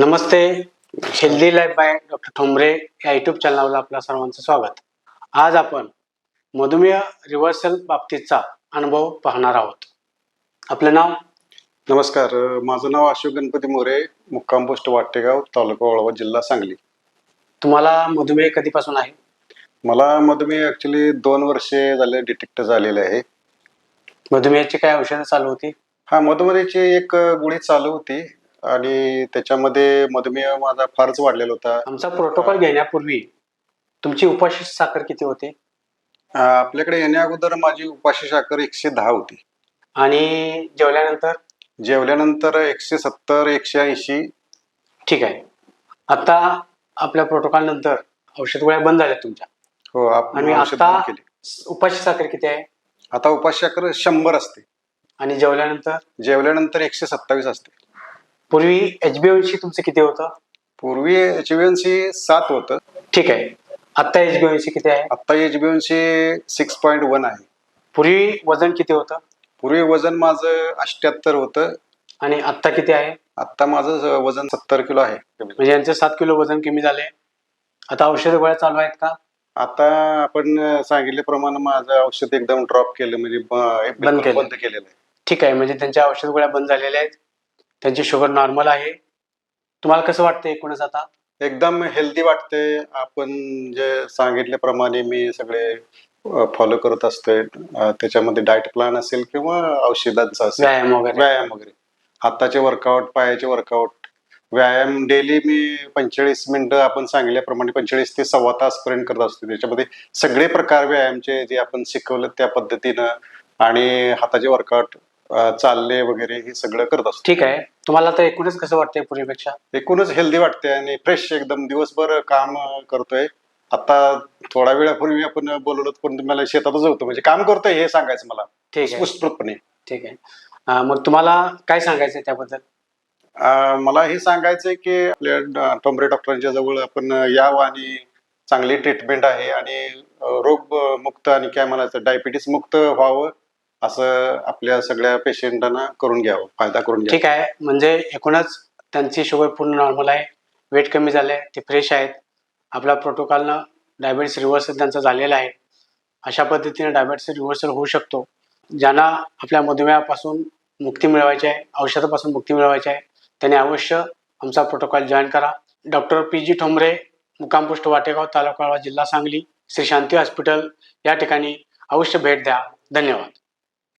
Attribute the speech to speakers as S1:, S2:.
S1: Namaste healthy life by doctor Thombare या YouTube चॅनलवर आपल्या सर्वांचं स्वागत. आज आपण मधुमेह रिव्हर्सल बाबतीतचा अनुभव पाहणार आहोत. आपलं नाव?
S2: नमस्कार माझं नाव अशोक गणपती मोरे मुक्काम पोस्ट वाटेगाव तालुका वळवा जिल्हा सांगली.
S1: तुम्हाला मधुमेह कधीपासून आहे?
S2: मला मधुमेह ऍक्च्युली दोन वर्षे झाले डिटेक्ट झालेले आहे.
S1: मधुमेहाची काय औषधं चालू होती?
S2: हा मधुमेहाची एक गोळी चालू होती. आणि त्याच्यामध्ये मधुमेह माझा फारच वाढलेला होता.
S1: आमचा प्रोटोकॉल घेण्यापूर्वी तुमची उपाशी साखर किती होती?
S2: अ, आपल्याकडे येण्या अगोदर माझी उपाशी साखर एकशे दहा होती.
S1: आणि जेवल्यानंतर?
S2: जेवल्यानंतर एकशे सत्तर एकशे ऐंशी.
S1: ठीक आहे. आता आपल्या प्रोटोकॉल नंतर औषध गोळ्या बंद झाल्या तुमच्या.
S2: हो
S1: आणि
S2: औषध
S1: आता
S2: बंद केली.
S1: उपाशी साखर किती आहे?
S2: आता उपाशी साखर शंभर असते.
S1: आणि जेवल्यानंतर?
S2: जेवल्यानंतर एकशे सत्तावीस असते.
S1: पूर्वी एच बी तुमचं किती होतं?
S2: पूर्वी एच बी एन सी सात होतं.
S1: ठीक आहे. आता एच बी किती आहे?
S2: आता H B N C six point one आहे.
S1: पूर्वी वजन किती होतं?
S2: पूर्वी वजन माझं अष्ट्याहत्तर होतं.
S1: आणि आता किती आहे?
S2: आता माझं वजन सत्तर किलो आहे.
S1: म्हणजे यांचं सात किलो वजन कमी झाले. आता औषध गोळ्या चालू आहेत का?
S2: आता आपण सांगितल्याप्रमाणे माझं औषध एकदम ड्रॉप केलं म्हणजे ब- बिलकुल
S1: केलं.
S2: बंद केलेलं आहे.
S1: ठीक आहे म्हणजे त्यांच्या औषध गोळ्या बंद झालेल्या आहेत. त्यांची शुगर नॉर्मल आहे. तुम्हाला कसं वाटतं एकूणच आता?
S2: एकदम हेल्दी वाटते आपण जे सांगितल्याप्रमाणे मी सगळे फॉलो करत असतोय. त्याच्यामध्ये डाएट प्लॅन असेल किंवा औषधांचा असेल.
S1: व्यायाम वगैरे.
S2: व्यायाम वगैरे. हाताचे वर्कआउट पायाचे वर्कआउट व्यायाम डेली मी पंचेचाळीस मिनिटं आपण सांगितल्याप्रमाणे पंचेचाळीस ते सव्वा तास पर्यंत करत असतो त्याच्यामध्ये सगळे प्रकार व्यायामचे जे आपण शिकवलं त्या पद्धतीनं. आणि हाताचे वर्कआउट चालले वगैरे हे सगळं करत असतो.
S1: ठीक आहे. तुम्हाला आता एकूणच कसं वाटतंय पूर्वीपेक्षा?
S2: एकूणच हेल्दी वाटते आणि फ्रेश एकदम. दिवसभर काम अं, करतोय. आता थोडा वेळापूर्वी आपण बोलवलं पण मला शेतातच होतो. म्हणजे काम करतोय हे सांगायचं मला.
S1: ठीक आहे.
S2: उत्स्फूर्तपणे
S1: ठीक आहे. अं, मग तुम्हाला काय सांगायचं त्याबद्दल?
S2: अं, मला हे सांगायचंय की आपल्या डॉ- टोंबरे डॉक्टरांच्या जवळ आपण यावं आणि चांगली ट्रीटमेंट आहे आणि अं, रोग मुक्त आणि काय म्हणायचं डायबिटीस मुक्त व्हावं. असं आपल्या सगळ्या पेशंटांना करून घ्यावं फायदा करून घ्यावा.
S1: ठीक आहे. म्हणजे एकूणच त्यांची शुगर पूर्ण नॉर्मल आहे. वेट कमी झाले ते फ्रेश आहेत. आपल्या प्रोटोकॉलनं डायबेटीस रिव्हर्सल त्यांचा झालेला आहे. अशा पद्धतीने डायबेटीस रिव्हर्सल होऊ शकतो. ज्यांना आपल्या मधुमेहापासून मुक्ती मिळवायची आहे औषधापासून मुक्ती मिळवायची आहे त्यांनी अवश्य आमचा प्रोटोकॉल जॉईन करा. डॉक्टर पी जी ठोंबरे मुकामपुष्ट वाटेगाव तालुका जिल्हा सांगली श्री शांती हॉस्पिटल या ठिकाणी अवश्य भेट द्या. धन्यवाद.